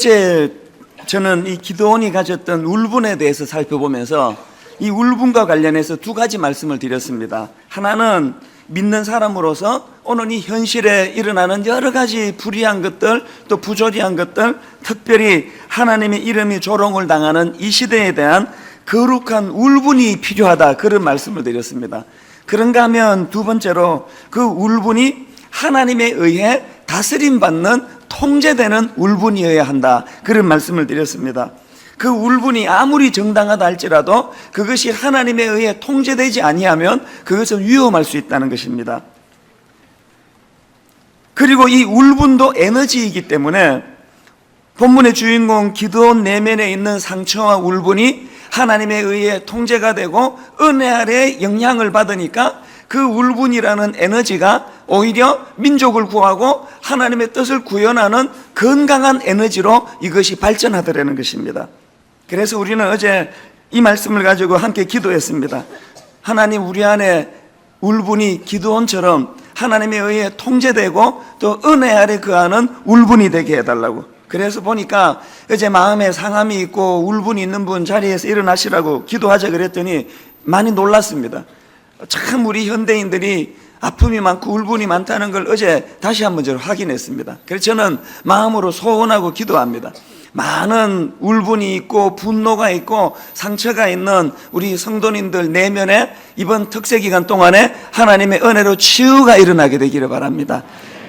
어제 저는 이 기도원이 가졌던 울분에 대해서 살펴보면서 이 울분과 관련해서 두 가지 말씀을 드렸습니다. 하나는 믿는 사람으로서 오늘 이 현실에 일어나는 여러 가지 불의한 것들 또 부조리한 것들 특별히 하나님의 이름이 조롱을 당하는 이 시대에 대한 거룩한 울분이 필요하다 그런 말씀을 드렸습니다. 그런가 하면 두 번째로 그 울분이 하나님에 의해 다스림 받는 통제되는 울분이어야 한다. 그런 말씀을 드렸습니다. 그 울분이 아무리 정당하다 할지라도 그것이 하나님에 의해 통제되지 아니하면 그것은 위험할 수 있다는 것입니다. 그리고 이 울분도 에너지이기 때문에 본문의 주인공 기도원 내면에 있는 상처와 울분이 하나님에 의해 통제가 되고 은혜 아래 영향을 받으니까 그 울분이라는 에너지가 오히려 민족을 구하고 하나님의 뜻을 구현하는 건강한 에너지로 이것이 발전하더라는 것입니다. 그래서 우리는 어제 이 말씀을 가지고 함께 기도했습니다. 하나님 우리 안에 울분이 기도원처럼 하나님에 의해 통제되고 또 은혜 아래 그하는 울분이 되게 해달라고. 그래서 보니까 어제 마음에 상함이 있고 울분이 있는 분 자리에서 일어나시라고 기도하자 그랬더니 많이 놀랐습니다. 참 우리 현대인들이 아픔이 많고 울분이 많다는 걸 어제 다시 한번 저를 확인했습니다. 그래서 저는 마음으로 소원하고 기도합니다. 많은 울분이 있고 분노가 있고 상처가 있는 우리 성도님들 내면에 이번 특세 기간 동안에 하나님의 은혜로 치유가 일어나게 되기를 바랍니다.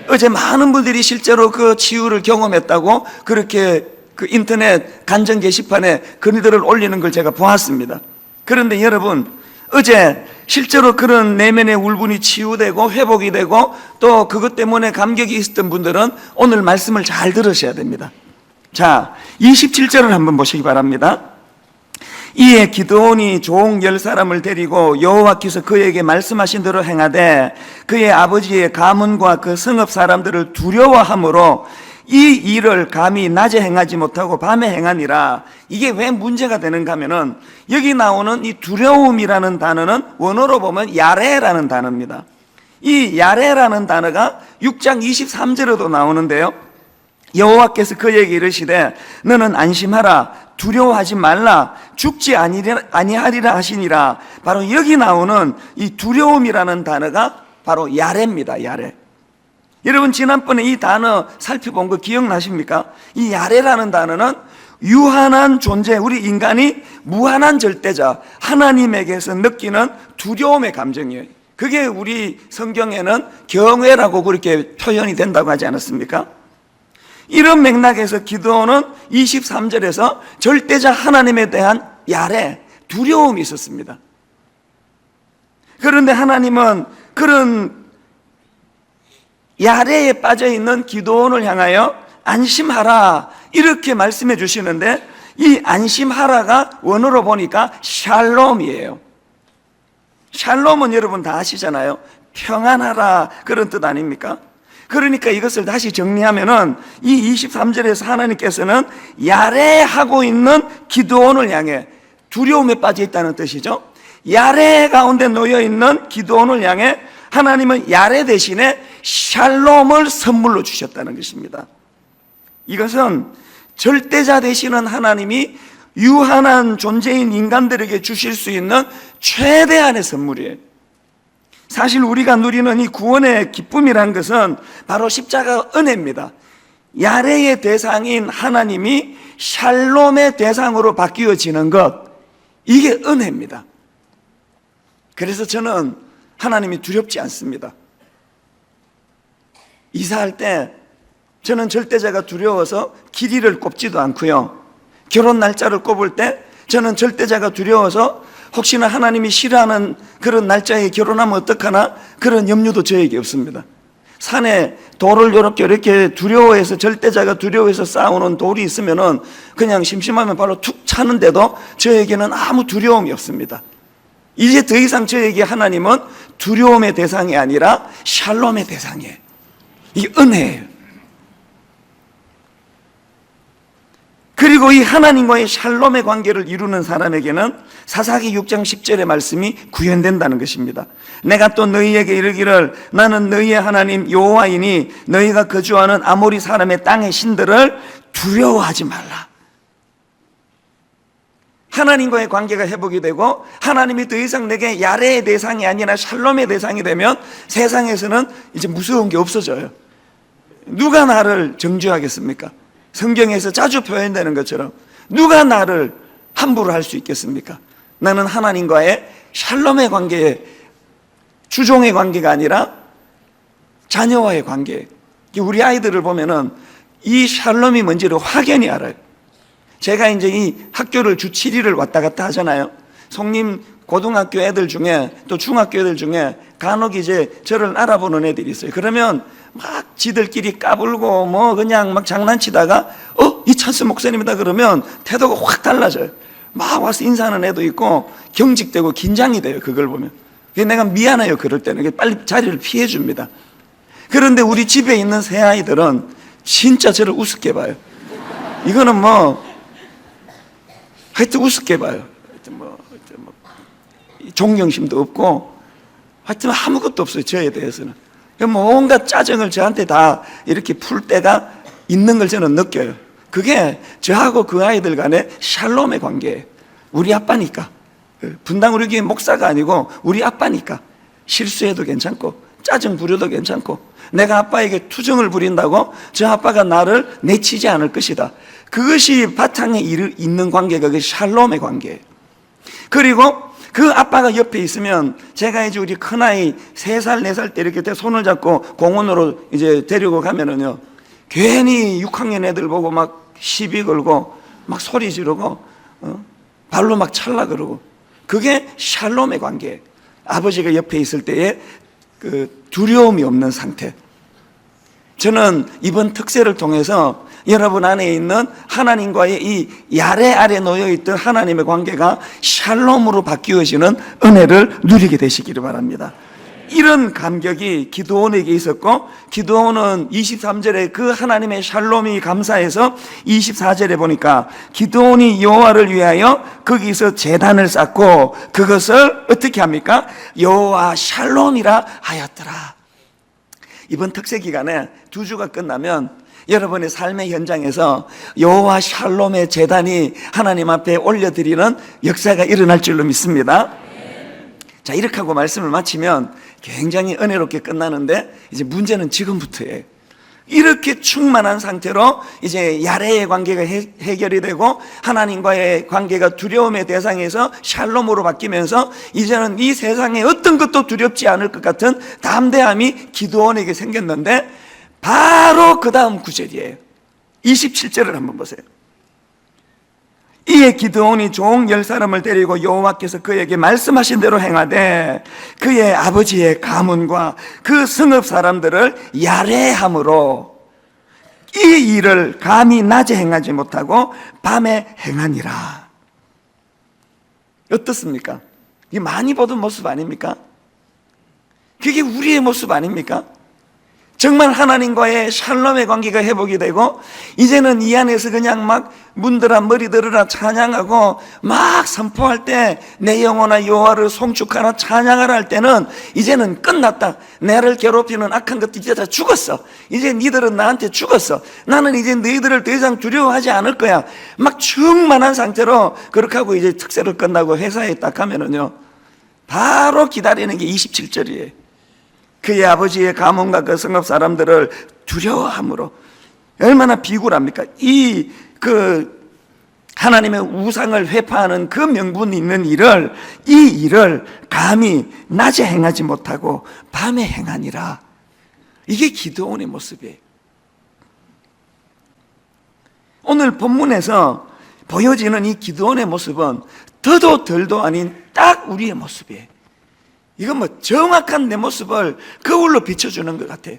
어제 많은 분들이 실제로 그 치유를 경험했다고 그렇게 그 인터넷 간정 게시판에 글들을 올리는 걸 제가 보았습니다. 그런데 여러분, 어제 실제로 그런 내면의 울분이 치유되고 회복이 되고 또 그것 때문에 감격이 있었던 분들은 오늘 말씀을 잘 들으셔야 됩니다. 자, 27절을 한번 보시기 바랍니다. 이에 기드온이 종 열 사람을 데리고 여호와께서 그에게 말씀하신 대로 행하되 그의 아버지의 가문과 그 성읍 사람들을 두려워함으로 이 일을 감히 낮에 행하지 못하고 밤에 행하니라. 이게 왜 문제가 되는가 하면은 여기 나오는 이 두려움이라는 단어는 원어로 보면 야레라는 단어입니다. 이 야레라는 단어가 6장 23절에도 나오는데요. 여호와께서 그에게 이르시되 너는 안심하라 두려워하지 말라 죽지 아니하리라 하시니라. 바로 여기 나오는 이 두려움이라는 단어가 바로 야레입니다 야레 여러분 지난번에 이 단어 살펴본 거 기억나십니까? 이 야레라는 단어는 유한한 존재 우리 인간이 무한한 절대자 하나님에게서 느끼는 두려움의 감정이에요 그게 우리 성경에는 경외라고 그렇게 표현이 된다고 하지 않았습니까? 이런 맥락에서 기도는 23절에서 절대자 하나님에 대한 야래, 두려움이 있었습니다. 그런데 하나님은 그런 야래에 빠져 있는 기도원을 향하여 안심하라 이렇게 말씀해 주시는데 이 안심하라가 원어로 보니까 샬롬이에요. 샬롬은 여러분 다 아시잖아요. 평안하라 그런 뜻 아닙니까? 그러니까 이것을 다시 정리하면은 이 23절에서 하나님께서는 야래하고 있는 기도원을 향해 두려움에 빠져 있다는 뜻이죠. 야래 가운데 놓여 있는 기도원을 향해 하나님은 야래 대신에 샬롬을 선물로 주셨다는 것입니다. 이것은 절대자 되시는 하나님이 유한한 존재인 인간들에게 주실 수 있는 최대한의 선물이에요. 사실 우리가 누리는 이 구원의 기쁨이란 것은 바로 십자가 은혜입니다. 야레의 대상인 하나님이 샬롬의 대상으로 바뀌어지는 것, 이게 은혜입니다. 그래서 저는 하나님이 두렵지 않습니다. 이사할 때 저는 절대자가 두려워서 길이를 꼽지도 않고요. 결혼 날짜를 꼽을 때 저는 절대자가 두려워서 혹시나 하나님이 싫어하는 그런 날짜에 결혼하면 어떡하나 그런 염려도 저에게 없습니다. 산에 돌을 이렇게 이렇게 두려워해서 절대자가 두려워해서 쌓아오는 돌이 있으면은 그냥 심심하면 바로 툭 차는데도 저에게는 아무 두려움이 없습니다. 이제 더 이상 저에게 하나님은 두려움의 대상이 아니라 샬롬의 대상이에요. 이 은혜예요. 그리고 이 하나님과의 샬롬의 관계를 이루는 사람에게는 사사기 6장 10절의 말씀이 구현된다는 것입니다. 내가 또 너희에게 이르기를 나는 너희의 하나님 여호와이니 너희가 거주하는 아모리 사람의 땅의 신들을 두려워하지 말라. 하나님과의 관계가 회복이 되고 하나님이 더 이상 내게 야레의 대상이 아니라 샬롬의 대상이 되면 세상에서는 이제 무서운 게 없어져요. 누가 나를 정죄하겠습니까? 성경에서 자주 표현되는 것처럼 누가 나를 함부로 할 수 있겠습니까? 나는 하나님과의 샬롬의 관계에 주종의 관계가 아니라 자녀와의 관계. 우리 아이들을 보면은 이 샬롬이 뭔지를 확연히 알아요. 제가 이제 이 학교를 주 7일을 왔다 갔다 하잖아요. 송림 고등학교 애들 중에 또 중학교 애들 중에 간혹 이제 저를 알아보는 애들이 있어요. 그러면 막 지들끼리 까불고 뭐 그냥 막 장난치다가 어? 이 찬스 목사님이다 그러면 태도가 확 달라져요. 막 와서 인사하는 애도 있고 경직되고 긴장이 돼요. 그걸 보면. 내가 미안해요. 그럴 때는. 빨리 자리를 피해 줍니다. 그런데 우리 집에 있는 새 아이들은 진짜 저를 우습게 봐요. 이거는 뭐 하여튼 우습게 봐요. 하여튼 뭐, 하여튼 뭐 존경심도 없고 하여튼 아무것도 없어요. 저에 대해서는. 뭐 온갖 짜증을 저한테 다 이렇게 풀 때가 있는 걸 저는 느껴요. 그게 저하고 그 아이들 간의 샬롬의 관계예요. 우리 아빠니까. 분당 우리 교회 목사가 아니고 우리 아빠니까. 실수해도 괜찮고 짜증 부려도 괜찮고 내가 아빠에게 투정을 부린다고 저 아빠가 나를 내치지 않을 것이다. 그것이 바탕에 있는 관계가 그 샬롬의 관계예요. 그리고 그 아빠가 옆에 있으면 제가 이제 우리 큰아이 세 살 네 살 때 이렇게 때 손을 잡고 공원으로 이제 데리고 가면은요 괜히 6학년 애들 보고 막 시비 걸고 막 소리 지르고 어? 발로 막 찰라 그러고 그게 샬롬의 관계예요. 아버지가 옆에 있을 때에 그 두려움이 없는 상태. 저는 이번 특세를 통해서 여러분 안에 있는 하나님과의 이 야레 아래 놓여 있던 하나님의 관계가 샬롬으로 바뀌어지는 은혜를 누리게 되시기를 바랍니다. 이런 감격이 기도원에게 있었고 기도원은 23절에 그 하나님의 샬롬이 감사해서 24절에 보니까 기도원이 여호와를 위하여 거기서 제단을 쌓고 그것을 어떻게 합니까? 여호와 샬롬이라 하였더라. 이번 특세 기간에 두 주가 끝나면 여러분의 삶의 현장에서 여호와 샬롬의 재단이 하나님 앞에 올려드리는 역사가 일어날 줄로 믿습니다. 자 이렇게 하고 말씀을 마치면 굉장히 은혜롭게 끝나는데 이제 문제는 지금부터예요. 이렇게 충만한 상태로 이제 야레의 관계가 해, 해결이 되고 하나님과의 관계가 두려움의 대상에서 샬롬으로 바뀌면서 이제는 이 세상에 어떤 것도 두렵지 않을 것 같은 담대함이 기도원에게 생겼는데 바로 그 다음 구절이에요. 27절을 한번 보세요. 이에 기드온이 종 열 사람을 데리고 여호와께서 그에게 말씀하신 대로 행하되 그의 아버지의 가문과 그 성읍 사람들을 야래함으로 이 일을 감히 낮에 행하지 못하고 밤에 행하니라. 어떻습니까? 이 많이 보던 모습 아닙니까? 그게 우리의 모습 아닙니까? 정말 하나님과의 샬롬의 관계가 회복이 되고 이제는 이 안에서 그냥 막 문들아 머리 들으라 찬양하고 막 선포할 때 내 영혼아 여호와를 송축하나 찬양하라 할 때는 이제는 끝났다. 나를 괴롭히는 악한 것들 이제 다 죽었어. 이제 니들은 나한테 죽었어. 나는 이제 너희들을 더 이상 두려워하지 않을 거야. 막 충만한 상태로 그렇게 하고 이제 특세를 끝나고 회사에 딱 가면은요. 바로 기다리는 게 27절이에요. 그의 아버지의 가문과 그 성읍 사람들을 두려워함으로 얼마나 비굴합니까? 이 그 하나님의 우상을 회파하는 그 명분이 있는 일을 이 일을 감히 낮에 행하지 못하고 밤에 행하니라. 이게 기도원의 모습이에요. 오늘 본문에서 보여지는 이 기도원의 모습은 더도 덜도 아닌 딱 우리의 모습이에요. 이건 뭐 정확한 내 모습을 거울로 비춰주는 것 같아요.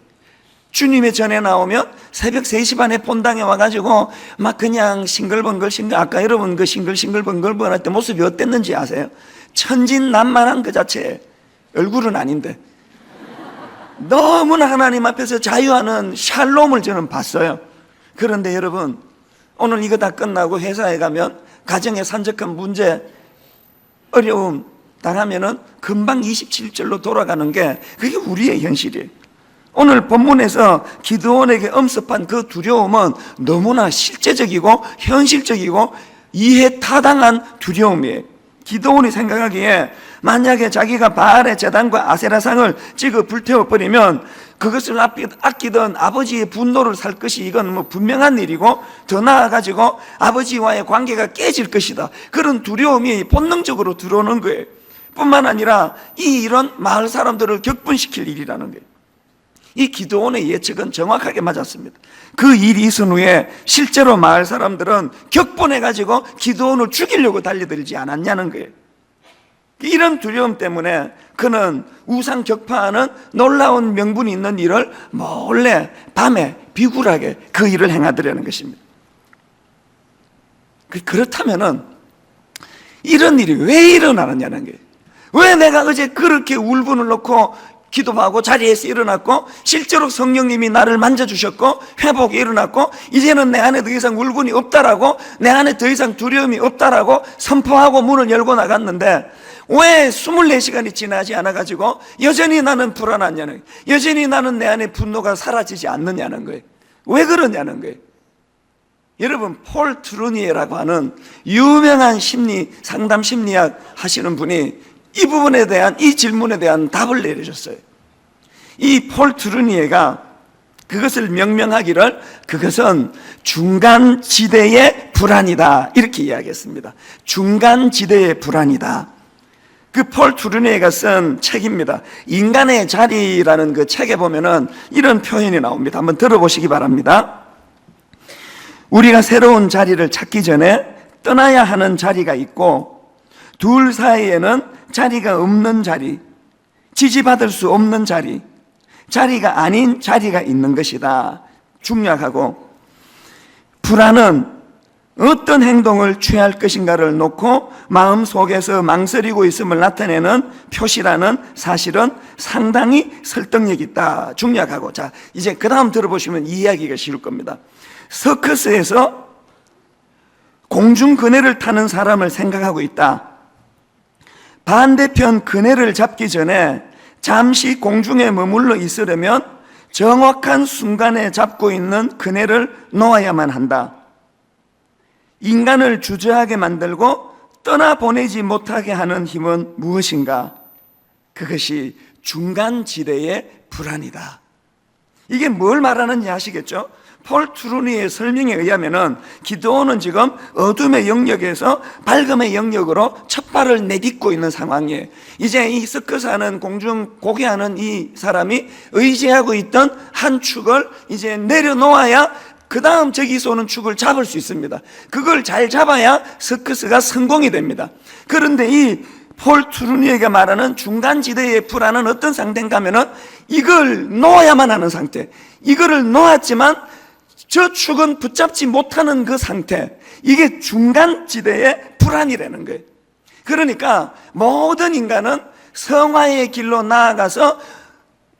주님의 전에 나오면 새벽 3시 반에 본당에 와가지고 막 그냥 싱글벙글 싱글 아까 여러분 그 싱글 싱글벙글벙글 할 때 모습이 어땠는지 아세요? 천진난만한 그 자체 얼굴은 아닌데 너무나 하나님 앞에서 자유하는 샬롬을 저는 봤어요. 그런데 여러분 오늘 이거 다 끝나고 회사에 가면 가정에 산적한 문제 어려움 당하면은 금방 27절로 돌아가는 게 그게 우리의 현실이에요. 오늘 본문에서 기드온에게 엄습한 그 두려움은 너무나 실제적이고 현실적이고 이해 타당한 두려움이에요. 기드온이 생각하기에 만약에 자기가 바알의 재단과 아세라상을 찍어 불태워 버리면 그것을 아끼- 아끼던 아버지의 분노를 살 것이 이건 뭐 분명한 일이고 더 나아가지고 아버지와의 관계가 깨질 것이다. 그런 두려움이 본능적으로 들어오는 거예요. 뿐만 아니라 이 이런 마을 사람들을 격분시킬 일이라는 거예요. 이 기도원의 예측은 정확하게 맞았습니다. 그 일이 있은 후에 실제로 마을 사람들은 격분해가지고 기도원을 죽이려고 달려들지 않았냐는 거예요. 이런 두려움 때문에 그는 우상 격파하는 놀라운 명분이 있는 일을 몰래 밤에 비굴하게 그 일을 행하더라는 것입니다. 그- 그렇다면은 이런 일이 왜 일어나느냐는 거예요. 왜 내가 어제 그렇게 울분을 놓고 기도하고 자리에서 일어났고 실제로 성령님이 나를 만져주셨고 회복이 일어났고 이제는 내 안에 더 이상 울분이 없다라고 내 안에 더 이상 두려움이 없다라고 선포하고 문을 열고 나갔는데 왜 24시간이 지나지 않아가지고 여전히 나는 불안하냐는 거예요. 여전히 나는 내 안에 분노가 사라지지 않느냐는 거예요. 왜 그러냐는 거예요. 여러분 폴 트루니에라고 하는 유명한 심리 상담 심리학 하시는 분이 이 부분에 대한 이 질문에 대한 답을 내려줬어요. 이 폴 트루니에가 그것을 명명하기를 그것은 중간 지대의 불안이다 이렇게 이야기했습니다. 중간 지대의 불안이다. 그폴 투르니에가 쓴 책입니다. 인간의 자리라는 그 책에 보면은 이런 표현이 나옵니다. 한번 들어보시기 바랍니다. 우리가 새로운 자리를 찾기 전에 떠나야 하는 자리가 있고 둘 사이에는 자리가 없는 자리, 지지받을 수 없는 자리, 자리가 아닌 자리가 있는 것이다. 중요하고 불안은 어떤 행동을 취할 것인가를 놓고 마음 속에서 망설이고 있음을 나타내는 표시라는 사실은 상당히 설득력 있다. 중요하고 자 이제 그 다음 들어보시면 이야기가 쉬울 겁니다. 서커스에서 공중 그네를 타는 사람을 생각하고 있다. 반대편 그네를 잡기 전에 잠시 공중에 머물러 있으려면 정확한 순간에 잡고 있는 그네를 놓아야만 한다. 인간을 주저하게 만들고 떠나보내지 못하게 하는 힘은 무엇인가? 그것이 중간 지대의 불안이다. 이게 뭘 말하는지 아시겠죠? 폴 트루니의 설명에 의하면은 기도원은 지금 어둠의 영역에서 밝음의 영역으로 첫 발을 내딛고 있는 상황이에요. 이제 이 서커스하는 공중 고개하는 이 사람이 의지하고 있던 한 축을 이제 내려놓아야 그 다음 저기서 오는 축을 잡을 수 있습니다. 그걸 잘 잡아야 서커스가 성공이 됩니다. 그런데 이 폴 트루니에게 말하는 중간지대의 불안은 어떤 상태인가 하면은 이걸 놓아야만 하는 상태. 이거를 놓았지만 저 축은 붙잡지 못하는 그 상태. 이게 중간지대의 불안이라는 거예요. 그러니까 모든 인간은 성화의 길로 나아가서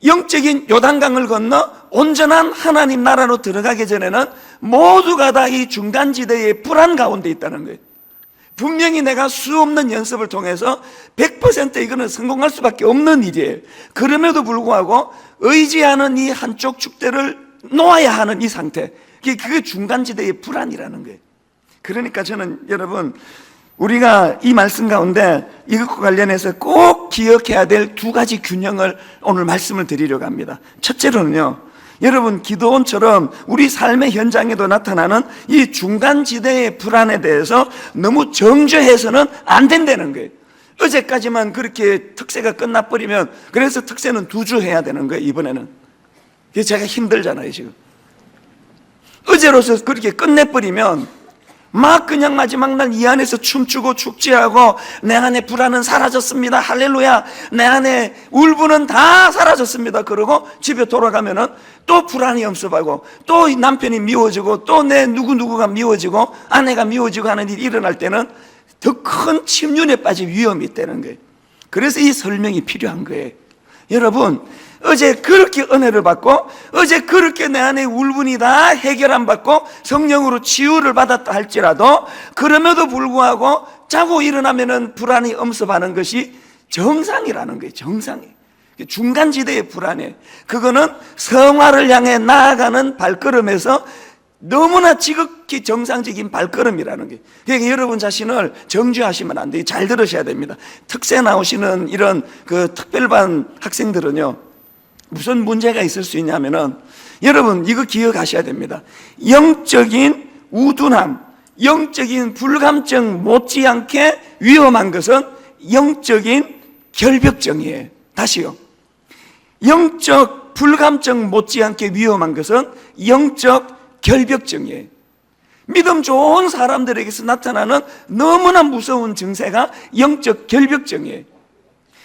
영적인 요단강을 건너 온전한 하나님 나라로 들어가기 전에는 모두가 다 이 중간지대의 불안 가운데 있다는 거예요. 분명히 내가 수 없는 연습을 통해서 100% 이거는 성공할 수밖에 없는 일이에요. 그럼에도 불구하고 의지하는 이 한쪽 축대를 놓아야 하는 이 상태. 그게 중간지대의 불안이라는 거예요. 그러니까 저는 여러분 우리가 이 말씀 가운데 이것과 관련해서 꼭 기억해야 될 두 가지 균형을 오늘 말씀을 드리려고 합니다. 첫째로는요. 여러분 기도원처럼 우리 삶의 현장에도 나타나는 이 중간지대의 불안에 대해서 너무 정죄해서는 안 된다는 거예요. 어제까지만 그렇게 특세가 끝나버리면 그래서 특세는 두 주 해야 되는 거예요 이번에는. 그래서 제가 힘들잖아요 지금. 어제로서 그렇게 끝내버리면 막 그냥 마지막 날 이 안에서 춤추고 축제하고 내 안에 불안은 사라졌습니다. 할렐루야. 내 안에 울분은 다 사라졌습니다. 그러고 집에 돌아가면은 또 불안이 엄습하고 또 남편이 미워지고 또 내 누구누구가 미워지고 아내가 미워지고 하는 일이 일어날 때는 더 큰 침륜에 빠질 위험이 있다는 거예요. 그래서 이 설명이 필요한 거예요. 여러분, 어제 그렇게 은혜를 받고, 어제 그렇게 내 안에 울분이 다 해결 안 받고, 성령으로 치유를 받았다 할지라도, 그럼에도 불구하고, 자고 일어나면은 불안이 엄습하는 것이 정상이라는 거예요, 정상이. 중간지대의 불안해. 그거는 성화를 향해 나아가는 발걸음에서 너무나 지극히 정상적인 발걸음이라는 게. 그러니까 여러분 자신을 정죄하시면 안 돼요. 잘 들으셔야 됩니다. 특세 나오시는 이런 그 특별반 학생들은요, 무슨 문제가 있을 수 있냐면은 여러분 이거 기억하셔야 됩니다. 영적인 우둔함, 영적인 불감증 못지않게 위험한 것은 영적인 결벽증이에요. 다시요. 영적 불감증 못지않게 위험한 것은 영적 결벽증이에요. 믿음 좋은 사람들에게서 나타나는 너무나 무서운 증세가 영적 결벽증이에요.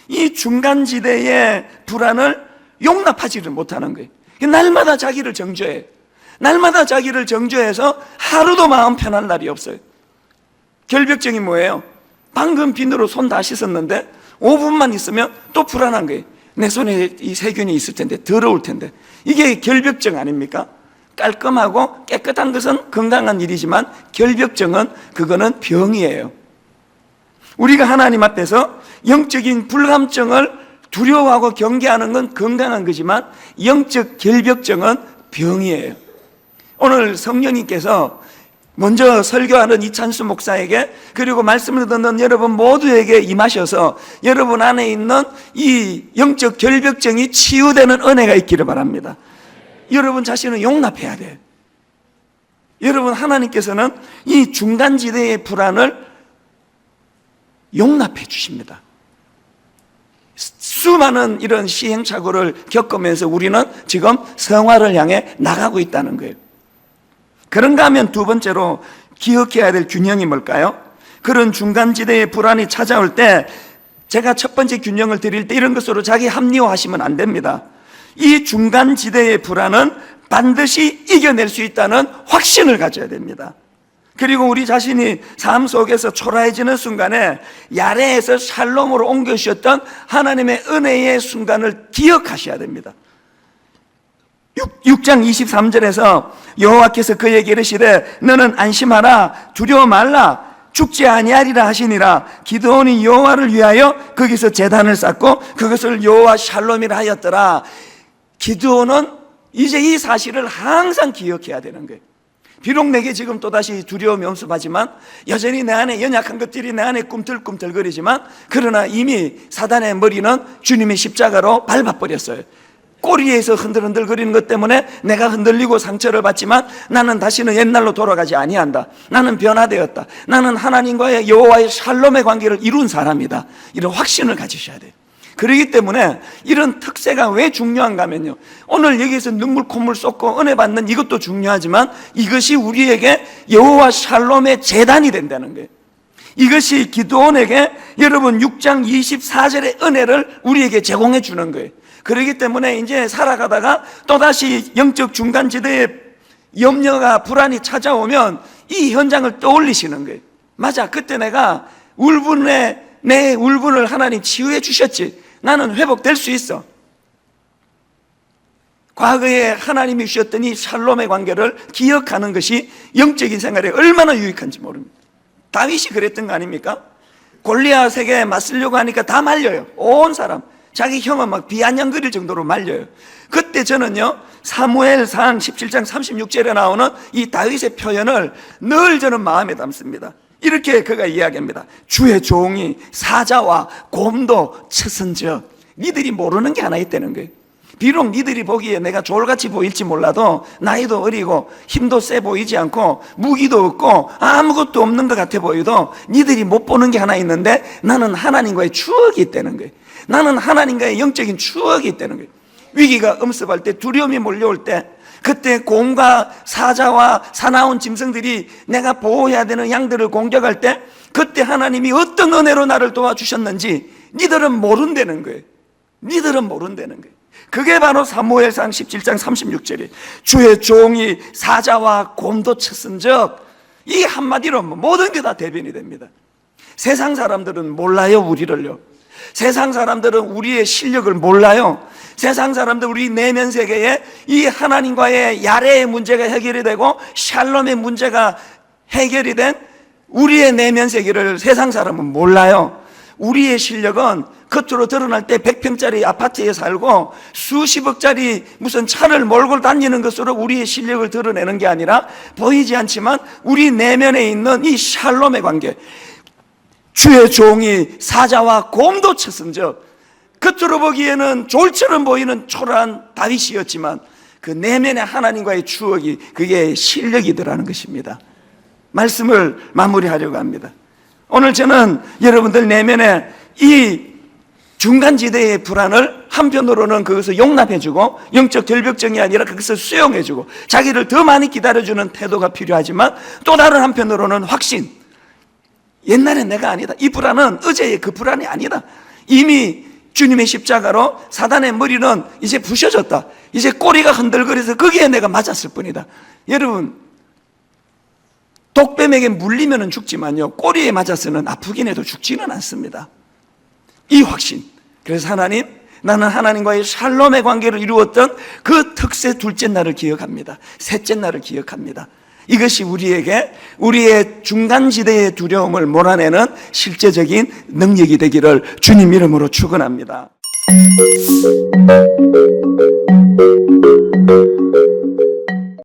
이 중간지대의 불안을 용납하지를 못하는 거예요. 날마다 자기를 정죄해. 날마다 자기를 정죄해서 하루도 마음 편한 날이 없어요. 결벽증이 뭐예요? 방금 비누로 손 다 씻었는데 5분만 있으면 또 불안한 거예요. 내 손에 이 세균이 있을 텐데 더러울 텐데 이게 결벽증 아닙니까? 깔끔하고 깨끗한 것은 건강한 일이지만 결벽증은 그거는 병이에요. 우리가 하나님 앞에서 영적인 불감증을 두려워하고 경계하는 건 건강한 거지만 영적 결벽증은 병이에요. 오늘 성령님께서 먼저 설교하는 이찬수 목사에게 그리고 말씀을 듣는 여러분 모두에게 임하셔서 여러분 안에 있는 이 영적 결벽증이 치유되는 은혜가 있기를 바랍니다. 여러분 자신을 용납해야 돼. 여러분 하나님께서는 이 중간지대의 불안을 용납해 주십니다. 수많은 이런 시행착오를 겪으면서 우리는 지금 성화를 향해 나가고 있다는 거예요. 그런가 하면 두 번째로 기억해야 될 균형이 뭘까요? 그런 중간지대의 불안이 찾아올 때 제가 첫 번째 균형을 드릴 때 이런 것으로 자기 합리화하시면 안 됩니다. 이 중간지대의 불안은 반드시 이겨낼 수 있다는 확신을 가져야 됩니다. 그리고 우리 자신이 삶 속에서 초라해지는 순간에 야레에서 샬롬으로 옮겨주셨던 하나님의 은혜의 순간을 기억하셔야 됩니다. 6, 장 23절에서 여호와께서 그에게 이르시되 너는 안심하라 두려워 말라 죽지 아니하리라 하시니라. 기드온이 여호와를 위하여 거기서 제단을 쌓고 그것을 여호와 샬롬이라 하였더라. 기드온은 이제 이 사실을 항상 기억해야 되는 거예요 비록 내게 지금 또다시 두려움이 엄습하지만 여전히 내 안에 연약한 것들이 내 안에 꿈틀꿈틀거리지만 그러나 이미 사단의 머리는 주님의 십자가로 밟아버렸어요 꼬리에서 흔들흔들거리는 것 때문에 내가 흔들리고 상처를 받지만 나는 다시는 옛날로 돌아가지 아니한다. 나는 변화되었다. 나는 하나님과의 여호와의 샬롬의 관계를 이룬 사람이다. 이런 확신을 가지셔야 돼요. 그러기 때문에 이런 특세가 왜 중요한가 하면요. 오늘 여기서 눈물 콧물 쏟고 은혜 받는 이것도 중요하지만 이것이 우리에게 여호와 샬롬의 재단이 된다는 거예요. 이것이 기도원에게 여러분 6장 24절의 은혜를 우리에게 제공해 주는 거예요. 그러기 때문에 이제 살아가다가 또다시 영적 중간지대에 염려가 불안이 찾아오면 이 현장을 떠올리시는 거예요. 맞아. 그때 내가 울분에 내 울분을 하나님 치유해 주셨지. 나는 회복될 수 있어. 과거에 하나님이 주셨던 이 샬롬의 관계를 기억하는 것이 영적인 생활에 얼마나 유익한지 모릅니다. 다윗이 그랬던 거 아닙니까? 골리앗에게 맞서려고 하니까 다 말려요. 온 사람. 자기 형은 막 비아냥거릴 정도로 말려요. 그때 저는요, 사무엘상 17장 36절에 나오는 이 다윗의 표현을 늘 저는 마음에 담습니다. 이렇게 그가 이야기합니다. 주의 종이 사자와 곰도 쳤은즉 니들이 모르는 게 하나 있다는 거예요. 비록 니들이 보기에 내가 졸같이 보일지 몰라도 나이도 어리고 힘도 세 보이지 않고 무기도 없고 아무것도 없는 것 같아 보여도 니들이 못 보는 게 하나 있는데 나는 하나님과의 추억이 있다는 거예요. 나는 하나님과의 영적인 추억이 있다는 거예요. 위기가 엄습할 때 두려움이 몰려올 때 그때 곰과 사자와 사나운 짐승들이 내가 보호해야 되는 양들을 공격할 때 그때 하나님이 어떤 은혜로 나를 도와주셨는지 니들은 모른다는 거예요. 니들은 모른다는 거예요. 그게 바로 사무엘상 17장 36절이 주의 종이 사자와 곰도 쳤은즉 이 한마디로 모든 게 다 대변이 됩니다. 세상 사람들은 몰라요 우리를요. 세상 사람들은 우리의 실력을 몰라요. 세상 사람들 우리 내면 세계에 이 하나님과의 야레의 문제가 해결이 되고 샬롬의 문제가 해결이 된 우리의 내면 세계를 세상 사람은 몰라요. 우리의 실력은 겉으로 드러날 때 100평짜리 아파트에 살고 수십억짜리 무슨 차를 몰고 다니는 것으로 우리의 실력을 드러내는 게 아니라 보이지 않지만 우리 내면에 있는 이 샬롬의 관계 주의 종이 사자와 곰도 쳤은즉 겉으로 보기에는 졸처럼 보이는 초라한 다윗이었지만 그 내면의 하나님과의 추억이 그게 실력이더라는 것입니다. 말씀을 마무리하려고 합니다. 오늘 저는 여러분들 내면에 이 중간지대의 불안을 한편으로는 그것을 용납해주고 영적 결벽증이 아니라 그것을 수용해주고 자기를 더 많이 기다려주는 태도가 필요하지만 또 다른 한편으로는 확신 옛날엔 내가 아니다 이 불안은 어제의 그 불안이 아니다 이미 주님의 십자가로 사단의 머리는 이제 부셔졌다 이제 꼬리가 흔들거려서 거기에 내가 맞았을 뿐이다 여러분 독뱀에게 물리면 죽지만요 꼬리에 맞아서는 아프긴 해도 죽지는 않습니다 이 확신. 그래서 하나님, 나는 하나님과의 샬롬의 관계를 이루었던 그 특세 둘째 날을 기억합니다. 셋째 날을 기억합니다. 이것이 우리에게 우리의 중간지대의 두려움을 몰아내는 실제적인 능력이 되기를 주님 이름으로 축원합니다.